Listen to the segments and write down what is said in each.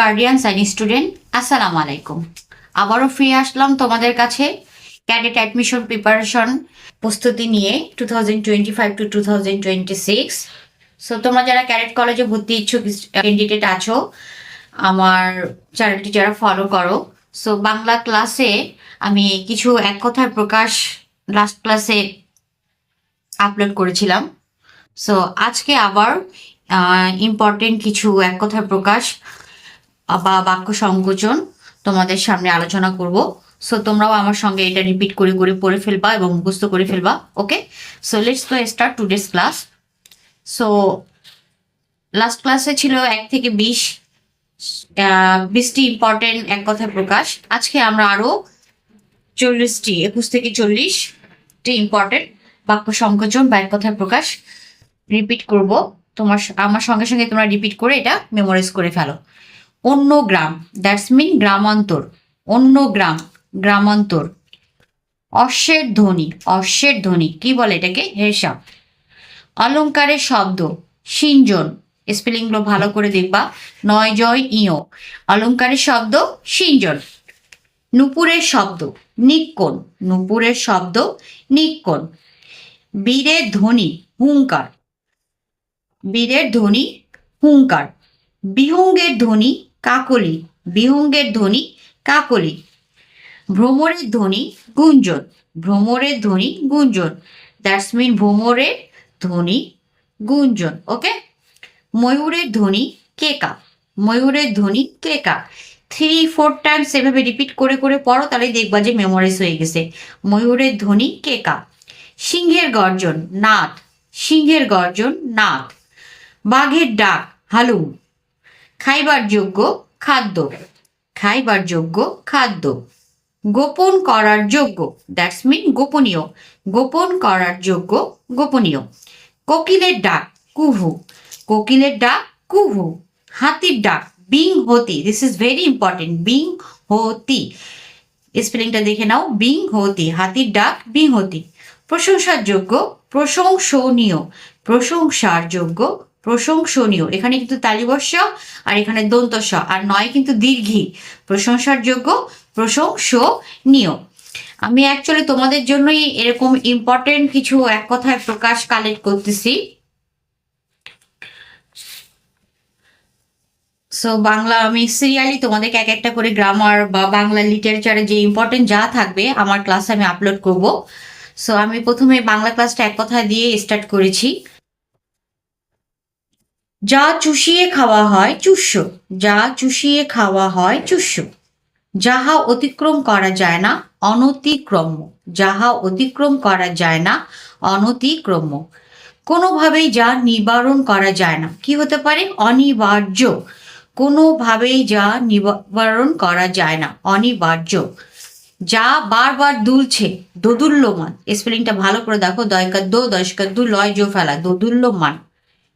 Guardians and student আসসালামু আলাইকুম। আবারও ফিরে আসলাম তোমাদের কাছে ক্যাডেট অ্যাডমিশন প্রিপারেশন প্রস্তুতি নিয়ে two thousand twenty five to two thousand twenty six so তোমরা যারা ক্যাডেট কলেজে ভর্তি ইচ্ছুক ক্যান্ডিডেট আছো, আমার চ্যানেলটি যারা ফলো করো। সো বাংলা ক্লাসে আমি কিছু এক কথার প্রকাশ লাস্ট ক্লাসে আপলোড করেছিলাম। সো আজকে আবার ইম্পর্টেন্ট কিছু এক কথার প্রকাশ বা বাক্য সংকোচন তোমাদের সামনে আলোচনা করব। সো তোমরাও আমার সঙ্গে এটা রিপিট করে করে পড়ে ফেলবা এবং মুখস্থ করে ফেলবা okay so let's go start today's class so last ক্লাসে ছিল এক থেকে বিশ বিশটি ইম্পর্টেন্ট এক কথায় প্রকাশ। আজকে আমরা আরও চল্লিশটি, একুশ থেকে চল্লিশটি ইম্পর্টেন্ট বাক্য সংকোচন বা এক কথায় প্রকাশ রিপিট করব। তোমার আমার সঙ্গে সঙ্গে তোমরা রিপিট করে এটা মেমোরাইজ করে ফেলো। অন্য গ্রাম দ্যাটস মিন গ্রামান্তর, অন্য গ্রাম, গ্রামান্তর। অশ্বের ধ্বনি অশ্বের ধ্বনি, কি বলে এটাকে? হেসাব অলঙ্কারের শব্দ সিঞ্জন স্পেলিংগুলো ভালো করে দেখবা, নয় জয় ইয়। অলঙ্কারের শব্দ সিঞ্জন নুপুরের শব্দ, নিক্কন। নুপুরের শব্দ, নিক্কন। বীরের ধ্বনি, হুঙ্কার। বীরের ধ্বনি, হুঙ্কার। বিহঙ্গের ধ্বনি কাকলি, বিহঙ্গের ধ্বনি কাকলি। ভ্রমরের ধ্বনি গুঞ্জন, ভ্রমরের ধ্বনি গুঞ্জন। দ্যাটস মিন ভ্রমরের ধ্বনি গুঞ্জন ওকে ময়ূরের ধ্বনি কেকা, ময়ূরের ধ্বনি কেকা। থ্রি ফোর টাইমস এভাবে রিপিট করে করে পড়ো তাহলে দেখবা যে মেমোরাইজ হয়ে গেছে। ময়ূরের ধ্বনি কেকা। সিংহের গর্জন নাথ সিংহের গর্জন নাথ বাঘের ডাক, হালুম। খাইবার যোগ্য খাদ্য। খাইবার যোগ্য খাদ্য। গোপন করার যোগ্য। দ্যাটস মিন গোপনীয়। গোপন করার যোগ্য গোপনীয়। কোকিলের ডাক, কুহু। কোকিলের ডাক, কুহু। হাতির ডাক, বিং হতি। দিস ইজ ভেরি ইম্পর্টেন্ট বিং হতি। স্পেলিংটা দেখে নাও, বিং হতি। হাতির ডাক, বিং হতি। প্রশংসার যোগ্য, প্রশংসনীয়। প্রশংসার যোগ্য প্রশংসনীয়। এখানে কিন্তু তালিবর্ষ আর এখানে দন্তস্ব। আর নয় কিন্তু দীর্ঘি। প্রশংসার যোগ্য প্রশংসনীয়। আমি অ্যাকচুয়ালি তোমাদের জন্যই এরকম ইম্পর্টেন্ট কিছু এক কথায় প্রকাশ কালেক্ট করতেছি। সো বাংলা আমি সিরিয়ালি তোমাদেরকে এক একটা করে গ্রামার বা বাংলা লিটারেচারে যে ইম্পর্টেন্ট যা থাকবে আমার ক্লাসে আমি আপলোড করব। সো আমি প্রথমে বাংলা ক্লাসটা এক কথায় দিয়ে স্টার্ট করেছি। যা চুষিয়ে খাওয়া হয় চুষ্য। যা চুষিয়ে খাওয়া হয় চুষ্য। যাহা অতিক্রম করা যায় না, অনতিক্রম্য। যাহা অতিক্রম করা যায় না, অনতিক্রম্য। কোনোভাবেই যা নিবারণ করা যায় না। কি হতে পারে? অনিবার্য। কোনোভাবেই যা নিবারণ করা যায় না, অনিবার্য। যা বারবার দুলছে, দোদুল্যমান। স্পেলিংটা ভালো করে দেখো। দয়কার দো দশকার দু লয় জো ফেলা, দোদুল্যমান।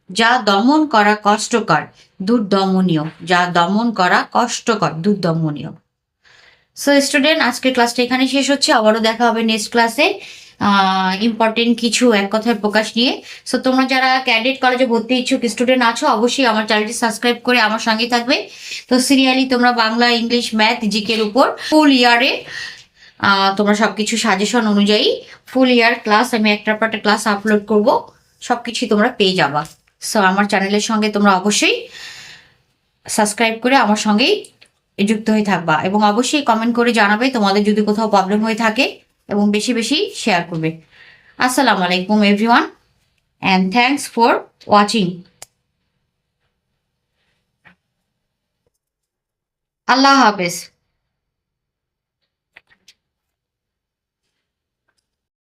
যা দমন করা কষ্টকর, দুর্দমনীয়। যা দমন করা কষ্টকর, দুর্দমনীয়। সো স্টুডেন্ট আজকের ক্লাসটা এখানে শেষ হচ্ছে। আবারও দেখা হবে নেক্সট ক্লাসে ইম্পর্টেন্ট কিছু এক কথায় প্রকাশ নিয়ে। সো তোমরা যারা ক্যাডেট কলেজে ভর্তি ইচ্ছুক স্টুডেন্ট আছো, অবশ্যই আমার চ্যানেলটি সাবস্ক্রাইব করে আমার সঙ্গে থাকবে। তো সিরিয়ালি তোমরা বাংলা, ইংলিশ ম্যাথ জিকের উপর ফুল ইয়ারে তোমরা সব কিছু সাজেশন অনুযায়ী ফুল ইয়ার ক্লাস আমি একটা পর একটা ক্লাস আপলোড করব। সব কিছুই তোমরা পেয়ে যাবা। সো আমার চ্যানেলের সঙ্গে তোমরা অবশ্যই সাবস্ক্রাইব করে আমার সঙ্গেই যুক্ত হয়ে থাকবা এবং অবশ্যই কমেন্ট করে জানাবে তোমাদের যদি কোথাও প্রবলেম হয়ে থাকে এবং বেশি বেশি শেয়ার করবে। আসসালামু আলাইকুম everyone and thanks for watching আল্লাহ হাফেজ।